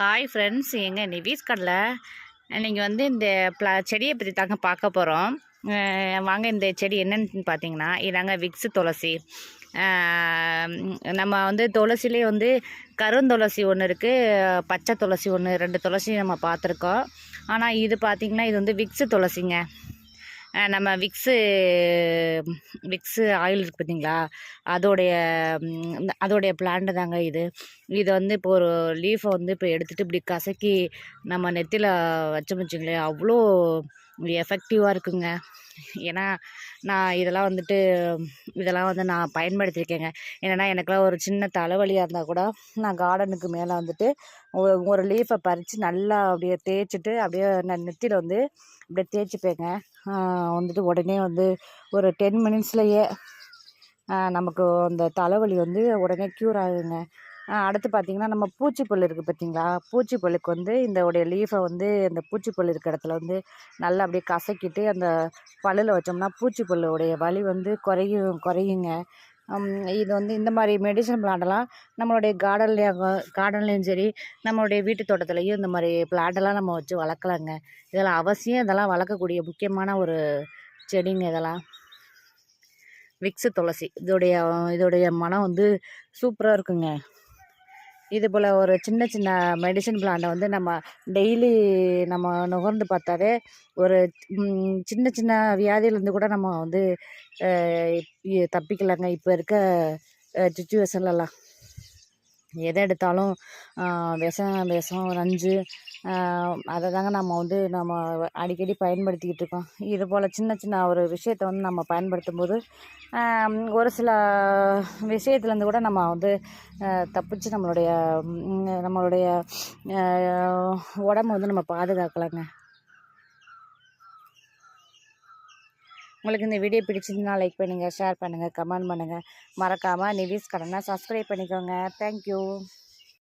Hi friends எங்கள் நிவிஸ் கடல நீங்கள் வந்து இந்த ப்ளா செடியை பற்றி தாங்க பார்க்க போகிறோம் வாங்க இந்த செடி என்னென்னு பார்த்தீங்கன்னா இதாங்க விக்ஸு துளசி. நம்ம வந்து துளசிலே வந்து கருந்துளசி ஒன்று இருக்குது பச்சை துளசி ஒன்று ரெண்டு துளசி நம்ம பார்த்துருக்கோம் ஆனால் இது பார்த்திங்கன்னா இது வந்து விக்ஸு துளசிங்க. நம்ம விக்ஸு விக்ஸு ஆயில் இருக்குது பார்த்தீங்களா அதோடைய அதோடைய பிளான்ட் தாங்க இது. இது வந்து இப்போ ஒரு லீஃபை வந்து இப்போ எடுத்துகிட்டு இப்படி கசக்கி நம்ம நெத்தியில் வச்சோம் வச்சுங்களேன் அவ்வளோ எஃபெக்டிவாக இருக்குங்க. ஏன்னா நான் இதெல்லாம் வந்துட்டு இதெல்லாம் வந்து நான் பயன்படுத்தியிருக்கேங்க. என்னென்னா எனக்குலாம் ஒரு சின்ன தலைவலியாக இருந்தால் கூட நான் கார்டனுக்கு மேலே வந்துட்டு ஒரு ஒரு லீஃபை பறித்து நல்லா அப்படியே தேய்ச்சிட்டு அப்படியே நான் நெத்தியில் வந்து அப்படியே தேய்ச்சிப்பேங்க. வந்துட்டு உடனே வந்து ஒரு டென் மினிட்ஸ்லையே நமக்கு அந்த தலைவலி வந்து உடனே க்யூர் ஆகுங்க. அடுத்து பார்த்திங்கன்னா நம்ம பூச்சிப்புல் இருக்குது பார்த்திங்களா பூச்சிப்புல்லுக்கு வந்து இந்த உடைய லீஃபை வந்து இந்த பூச்சிப்புல் இருக்கிற இடத்துல வந்து நல்லா அப்படியே கசக்கிட்டு அந்த பல்லில் வச்சோம்னா பூச்சிப்புல்லுடைய வலி வந்து குறையும் குறையுங்க. இது வந்து இந்த மாதிரி மெடிசன் பிளான்டெல்லாம் நம்மளுடைய கார்டன்லேயும் கார்டன்லேயும் சரி நம்மளுடைய வீட்டு தோட்டத்துலேயும் இந்த மாதிரி பிளான்டெல்லாம் நம்ம வச்சு வளர்க்கலாங்க. இதெல்லாம் அவசியம். இதெல்லாம் வளர்க்கக்கூடிய முக்கியமான ஒரு செடிங்க இதெல்லாம். விக்ஸு துளசி. இதோடைய இதோடைய மனம் வந்து சூப்பராக இருக்குங்க. இது போல் ஒரு சின்ன சின்ன மெடிசன் பிளான்ட்டை வந்து நம்ம டெய்லி நம்ம நுகர்ந்து பார்த்தாலே ஒரு சின்ன சின்ன வியாதியிலேருந்து கூட நம்ம வந்து தப்பிக்கலாங்க. இப்போ இருக்க சுச்சுவேஷன்லலாம் எதை எடுத்தாலும் விஷம் விஷம் நஞ்சு அதை தாங்க நம்ம வந்து நம்ம அடிக்கடி பயன்படுத்திக்கிட்டு இருக்கோம். இது போல் சின்ன சின்ன ஒரு விஷயத்தை வந்து நம்ம பயன்படுத்தும் போது ஒரு சில விஷயத்துலேருந்து கூட நம்ம வந்து தப்பிச்சு நம்மளுடைய நம்மளுடைய உடம்பு உடம்ப வந்து நம்ம பாதுகாக்கலாங்க. உங்களுக்கு இந்த வீடியோ பிடிச்சிருந்தா லைக் பண்ணுங்கள் ஷேர் பண்ணுங்கள் கமெண்ட் பண்ணுங்கள் மறக்காமல் நிவிஸ் கடனை சப்ஸ்கிரைப் பண்ணிக்கோங்க. தேங்க்யூ